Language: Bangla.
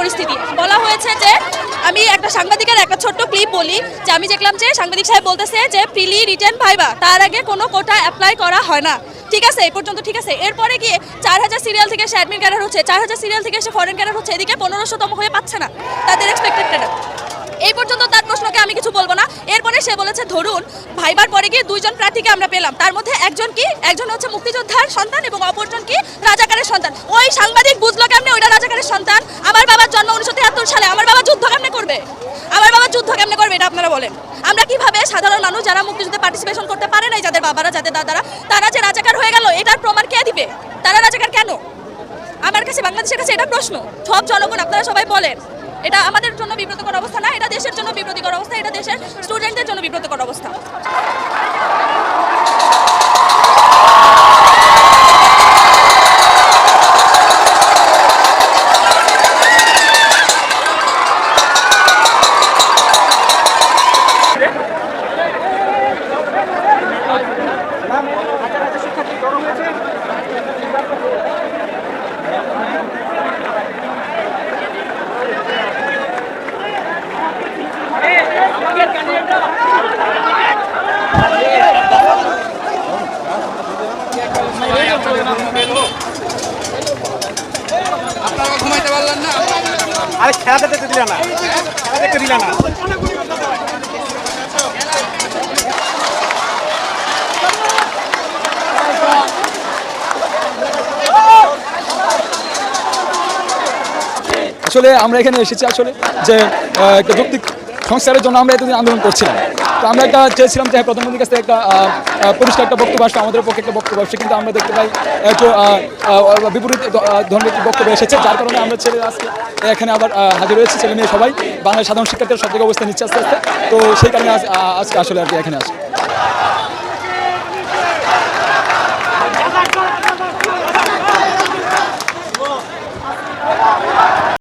পরিস্থিতি। বলা হয়েছে যে, আমি একটা সাংবাদিকের একটা ছোট্ট ক্লিপ বলি, যে আমি দেখলাম যে সাংবাদিক সাহেব বলতেছে যে প্রিলি রিটেন ভাইবা তার আগে কোনো কোটা অ্যাপ্লাই করা হয় না। ঠিক আছে, এই পর্যন্ত ঠিক আছে। এরপরে গিয়ে চার হাজার সিরিয়াল থেকে সে অ্যাডমিন ক্যাডার হচ্ছে চার হাজার সিরিয়াল থেকে সে ফরেন ক্যাডার হচ্ছে, এদিকে পনেরোশোতম হয়ে পাচ্ছে না। তাদের এক্সপেক্টেড এই পর্যন্ত তার প্রশ্নকে আমি কিছু বলব না। এরপরে সে বলেছে, ধরুন, ভাইবার পরে গিয়ে দুইজন প্রার্থীকে আমরা পেলাম। তার মধ্যে একজন কি? একজন হচ্ছে মুক্তিযোদ্ধার সন্তান এবং অপরজন কি? রাজাকারের সন্তান। ওই সাংবাদিক বুঝলো রাজাকারের সন্তান, আমার বাবার জন্ম উনিশশো তিয়াত্তর সালে, আমার বাবা যুদ্ধ কেমনে করবে? আমার বাবা যুদ্ধ কেমনে করবে এটা আপনারা বলেন। আমরা কীভাবে সাধারণ মানুষ যারা মুক্তিযুদ্ধে পার্টিসিপেশন করতে পারে নাই, যাদের বাবারা, যাদের দাদারা, তারা যে রাজাকার হয়ে গেল, এটার প্রমাণ কে দিবে? তারা রাজাকার কেন? আমার কাছে, বাংলাদেশের কাছে এটা প্রশ্ন। সব জনগণ, আপনারা সবাই বলেন। এটা আমাদের জন্য বিব্রতকর অবস্থা না, এটা দেশের জন্য বিব্রতকর অবস্থা, এটা দেশের স্টুডেন্টদের জন্য বিব্রতকর অবস্থা। আরে খেলা দেখতে দিলা না। দেখতে না। আসলে আমরা এখানে এসেছি আসলে যে একটা যৌক্তিক সংস্কারের জন্য আমরা এতদিন আন্দোলন করছিলাম। তো আমরা একটা চেয়েছিলাম যে হ্যাঁ, প্রধানমন্ত্রীর কাছে একটা পরিষ্কার একটা বক্তব্য আসবে আমাদের পক্ষে একটা বক্তব্য আসছে কিন্তু আমরা দেখতে পাই একটু বিপরীত একটি বক্তব্য এসেছে যার কারণে আমরা ছেলে আজকে এখানে আবার হাজির হয়েছি ছেলে মেয়ে সবাই। বাংলার সাধারণ শিক্ষার্থীরা সব থেকে অবস্থা নিচ্ছে আস্তে আস্তে। তো সেই কারণে আজকে আসলে আর কি এখানে আসি।